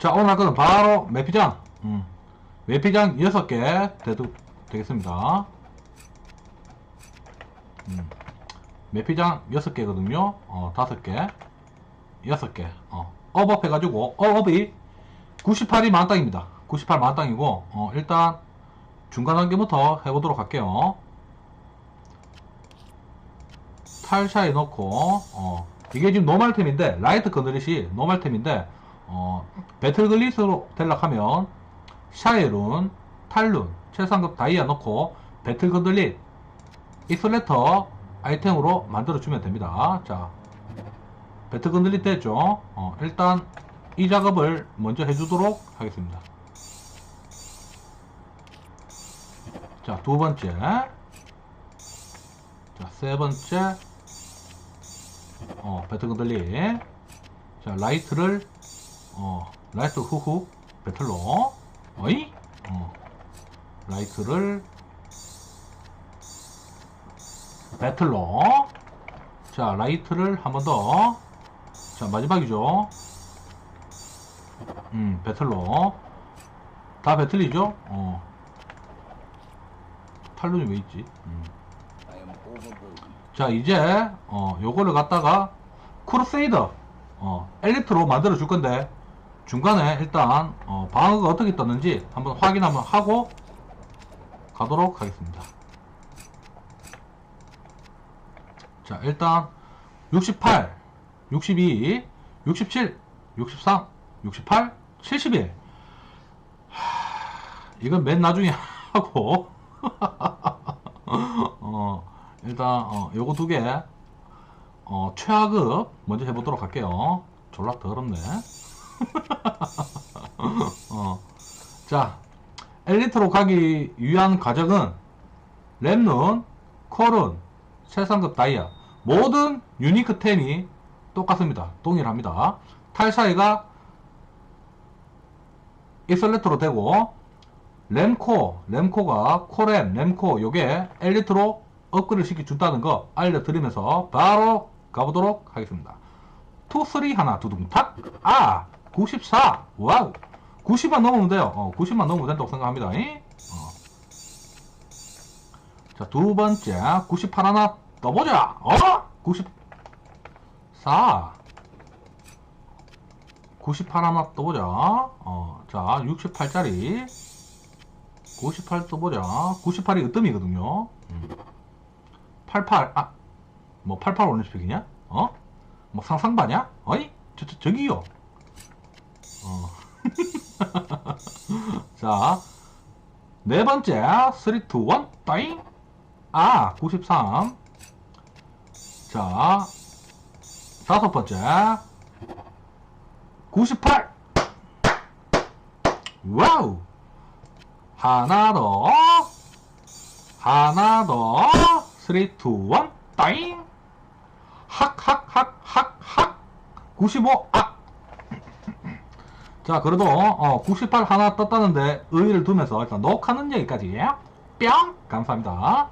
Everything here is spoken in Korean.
자, 오늘 할 거는 바로 매피장. 음. 매피장 6개 되도, 되겠습니다. 음. 매피장 6개거든요. 어, 5개. 6개. 어. 업업 해가지고, 업업이 98이 만땅입니다. 98 만땅이고, 어, 일단, 중간 단계부터 해보도록 할게요. 탈샤에 넣고, 어, 이게 지금 노말템인데, 라이트 건드리시 노말템인데, 어, 배틀글리스로 델락하면, 샤에룬, 탈룬, 최상급 다이아 넣고, 배틀건들릿, 익슬레터 아이템으로 만들어주면 됩니다. 자, 배틀건들릿 됐죠? 어, 일단, 이 작업을 먼저 해주도록 하겠습니다. 자, 두 번째. 자, 세 번째. 어, 배틀건들리. 자, 라이트를, 어, 라이트 후후, 배틀로. 어이? 어, 라이트를, 배틀로. 자, 라이트를 한 번 더. 자, 마지막이죠. 음, 배틀로. 다 배틀이죠? 어. 탈론이 왜 있지? 음. 자, 이제, 어, 요거를 갖다가, 크루세이더, 어, 엘리트로 만들어 줄 건데, 중간에 일단, 어, 방어가 어떻게 떴는지 한번 확인 한번 하고, 가도록 하겠습니다. 자, 일단, 68, 62, 67, 63, 68, 71. 하, 이건 맨 나중에 하고, 어, 일단, 어, 요거 두 개, 어, 최하급 먼저 해보도록 할게요. 졸라 더럽네. 어, 자, 엘리트로 가기 위한 과정은 랩눈, 콜은, 최상급 다이아, 모든 유니크 템이 똑같습니다. 동일합니다. 탈사이가 익셀레트로 되고, 램코, 램코가 코램, 램코 요게 엘리트로 업그레이드 시켜준다는 거 알려드리면서 바로 가보도록 하겠습니다. 투, 쓰리 하나 두둥탁 아! 94 와우 90만 넘으면 돼요. 어, 90만 넘으면 된다고 생각합니다. 이? 어. 자, 두 번째 98 하나 떠보자. 어? 94 98 하나 떠보자. 어, 자, 68짜리 98 떠보자. 98이 으뜸이거든요. 음. 88, 아, 뭐 88 올림픽이냐? 어? 뭐 상상바냐? 어이? 저, 저, 저기요. 어. 자, 네 번째, 3, 2, 1, 따잉. 아, 93. 자, 다섯 번째, 98. 와우. 하나 더. 하나 더. 3, 2, 1, 따잉. 학, 학, 학, 학, 학. 95, 아. 자, 그래도, 어, 98 하나 떴다는데, 의의를 두면서 일단 녹화는 여기까지. 뿅! 감사합니다.